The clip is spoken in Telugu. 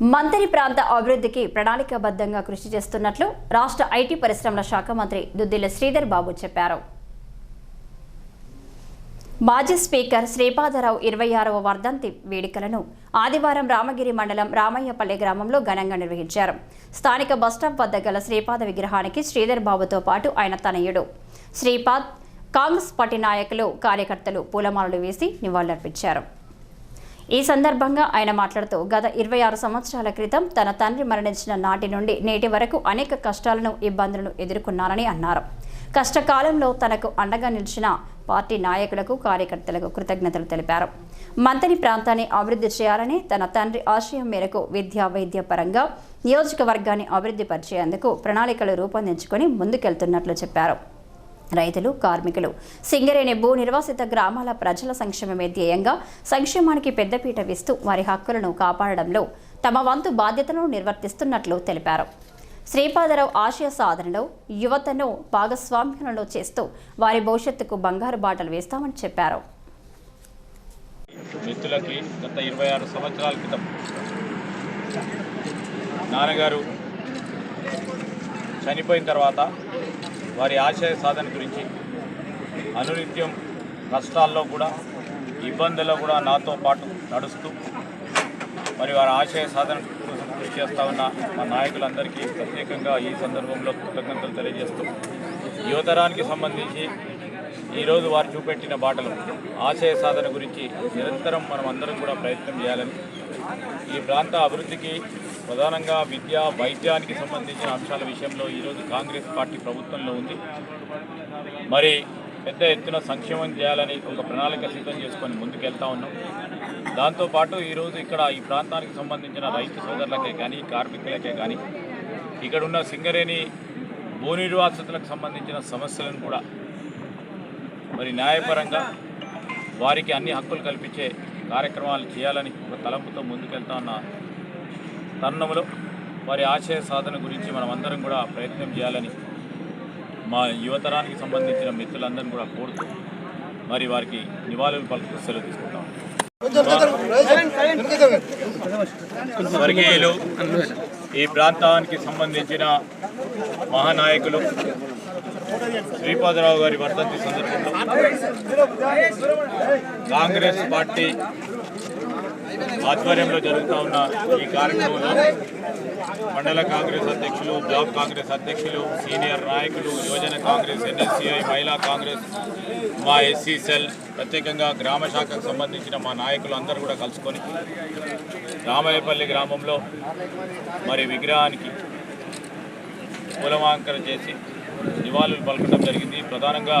మంతరి ప్రాంత అభివృద్ధికి ప్రణాళికాబద్ధంగా కృషి చేస్తున్నట్లు రాష్ట్ర ఐటీ పరిశ్రమల శాఖ మంత్రి దుద్దిల శ్రీధర్ బాబు చెప్పారు. మాజీ స్పీకర్ శ్రీపాదరావు ఇరవై ఆరవ వర్ధంతి వేడుకలను ఆదివారం రామగిరి మండలం రామయ్యపల్లి గ్రామంలో ఘనంగా నిర్వహించారు. స్థానిక బస్టాప్ వద్ద గల శ్రీపాద విగ్రహానికి శ్రీధర్ బాబుతో పాటు ఆయన తనయుడు. శ్రీపాద్ కాంగ్రెస్ పార్టీ నాయకులు కార్యకర్తలు పూలమాలలు వేసి నివాళులర్పించారు. ఈ సందర్భంగా ఆయన మాట్లాడుతూ గత ఇరవై ఆరు సంవత్సరాల క్రితం తన తండ్రి మరణించిన నాటి నుండి నేటి వరకు అనేక కష్టాలను ఇబ్బందులను ఎదుర్కొన్నారని అన్నారు. కష్టకాలంలో తనకు అండగా నిలిచిన పార్టీ నాయకులకు కార్యకర్తలకు కృతజ్ఞతలు తెలిపారు. మంతని ప్రాంతాన్ని అభివృద్ధి చేయాలని తన తండ్రి ఆశయం మేరకు విద్యా వైద్య పరంగా నియోజకవర్గాన్ని అభివృద్ధి పరిచేందుకు ప్రణాళికలు రూపొందించుకొని ముందుకెళ్తున్నట్లు చెప్పారు. రైతులు కార్మికులు. సింగరేణి భూ నిర్వాసిత గ్రామాల ప్రజల సంక్షేమమే ధ్యేయంగా సంక్షేమానికి పెద్దపీట వేస్తూ వారి హక్కులను కాపాడడంలో తమ వంతు బాధ్యతను నిర్వర్తిస్తున్నట్లు తెలిపారు. శ్రీపాదరావు ఆశయ సాధనలో యువతను భాగస్వామ్యంలో చేస్తూ వారి భవిష్యత్తుకు బంగారు బాటలు వేస్తామని చెప్పారు. మిత్రులకి గత ఇరవై ఆరు సంవత్సరాల క్రితం నాన్నగారు చనిపోయిన తర్వాత వారి ఆశయ సాధన గురించి అనునిత్యం కష్టాల్లో కూడా ఇబ్బందుల్లో కూడా నాతో పాటు నడుస్తూ మరి వారి ఆశయ సాధన కోసం కృషి చేస్తా ఉన్న మా నాయకులందరికీ ప్రత్యేకంగా ఈ సందర్భంలో కృతజ్ఞతలు తెలియజేస్తూ యువతరానికి సంబంధించి ఈరోజు వారు చూపెట్టిన బాటలు. ఆశయ సాధన గురించి నిరంతరం మనం అందరం కూడా ప్రయత్నం చేయాలని ఈ ప్రాంత అభివృద్ధికి ప్రధానంగా విద్య వైద్యానికి సంబంధించిన అంశాల విషయంలో ఈరోజు కాంగ్రెస్ పార్టీ ప్రభుత్వంలో ఉంది. మరి పెద్ద ఎత్తున సంక్షేమం చేయాలని ఒక ప్రణాళిక సిద్ధం చేసుకొని ముందుకెళ్తా ఉన్నాం. దాంతోపాటు ఈరోజు ఇక్కడ ఈ ప్రాంతానికి సంబంధించిన రైతు సోదరులకే కానీ కార్మికులకే కానీ ఇక్కడ ఉన్న సింగరేణి భూ నిర్వాసితులకు సంబంధించిన సమస్యలను కూడా మరి న్యాయపరంగా వారికి అన్ని హక్కులు కల్పించే కార్యక్రమాలు చేయాలని ఒక తలంపుతో ముందుకెళ్తా ఉన్న తరుణంలో వారి ఆశయ సాధన గురించి మనం అందరం కూడా ప్రయత్నం చేయాలని మా యువతరానికి సంబంధించిన మిత్రులందరినీ కూడా కోరుతూ మరి వారికి నివాళులు పలుకుతూ సెలవు తీసుకుంటాం. వర్గీయులు ఈ ప్రాంతానికి సంబంధించిన మహానాయకులు శ్రీపాదరావు గారి వర్ధంతి సందర్భంలో కాంగ్రెస్ పార్టీ ఆధ్వర్యంలో జరుగుతూ ఉన్న ఈ కార్యక్రమంలో మండల కాంగ్రెస్ అధ్యక్షులు బ్లాక్ కాంగ్రెస్ అధ్యక్షులు సీనియర్ నాయకులు యువజన కాంగ్రెస్ ఎన్ఎస్సిఐ మహిళా కాంగ్రెస్ మా ఎస్సీ సెల్ ప్రత్యేకంగా గ్రామ శాఖకు సంబంధించిన మా నాయకులు అందరూ కూడా కలుసుకొని రామయ్యపల్లి గ్రామంలో మరి విగ్రహానికి పూలమాంకరణ చేసి నివాళులు పలకడం జరిగింది. ప్రధానంగా